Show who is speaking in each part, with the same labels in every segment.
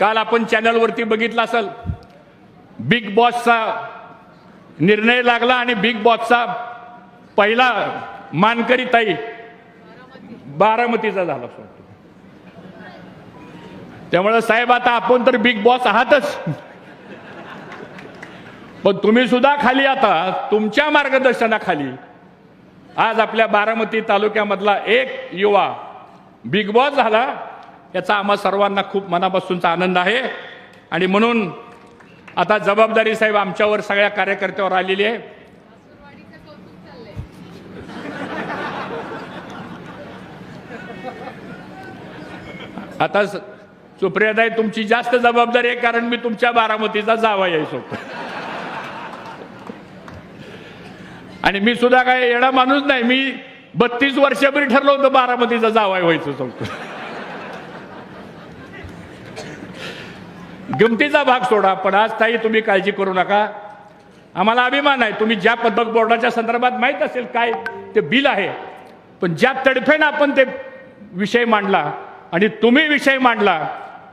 Speaker 1: काल आपण चॅनलवरती बघितलं असेल बिग बॉसचा निर्णय लागला आणि बिग बॉसचा पहिला मानकरी ताई बारामतीचा झाला सोडतो त्यामुळे साहेब आता आपण तर बिग बॉस आहातच. पण तुम्ही सुद्धा खाली आता तुमच्या मार्गदर्शनाखाली आज आपल्या बारामती तालुक्यामधला एक युवा बिग बॉस झाला. याचा आम्हा सर्वांना खूप मनापासूनचा आनंद आहे. आणि म्हणून आता जबाबदारी साहेब आमच्यावर सगळ्या कार्यकर्त्यावर आलेली आहे. आता सुप्रियादाई तुमची जास्त जबाबदारी आहे कारण मी तुमच्या बारामतीचा जावा यायचो. आणि मी सुद्धा काय येणा माणूस नाही मी बत्तीस वर्षापूर्वी ठरलो होतं बारामतीचा जावाय व्हायचं सांगतो गमतीचा भाग सोडा पण आज ताई तुम्ही काळजी करू नका. आम्हाला अभिमान आहे तुम्ही ज्या पदक बोर्डाच्या संदर्भात माहीत असेल काय ते बिल आहे पण ज्या तडफेनं आपण ते विषय मांडला आणि तुम्ही विषय मांडला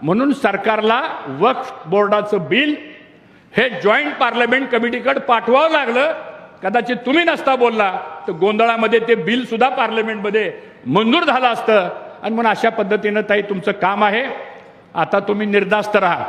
Speaker 1: म्हणून सरकारला वक्फ बोर्डाचं बिल हे जॉईंट पार्लमेंट कमिटीकडे पाठवावं लागलं. कदाचित तुम्ही नसता बोलला तर गोंधळामध्ये ते बिल सुद्धा पार्लमेंटमध्ये मंजूर झालं असतं. आणि म्हणून अशा पद्धतीनं ताई तुमचं काम आहे. आता तुम्ही निर्धास्त राहा.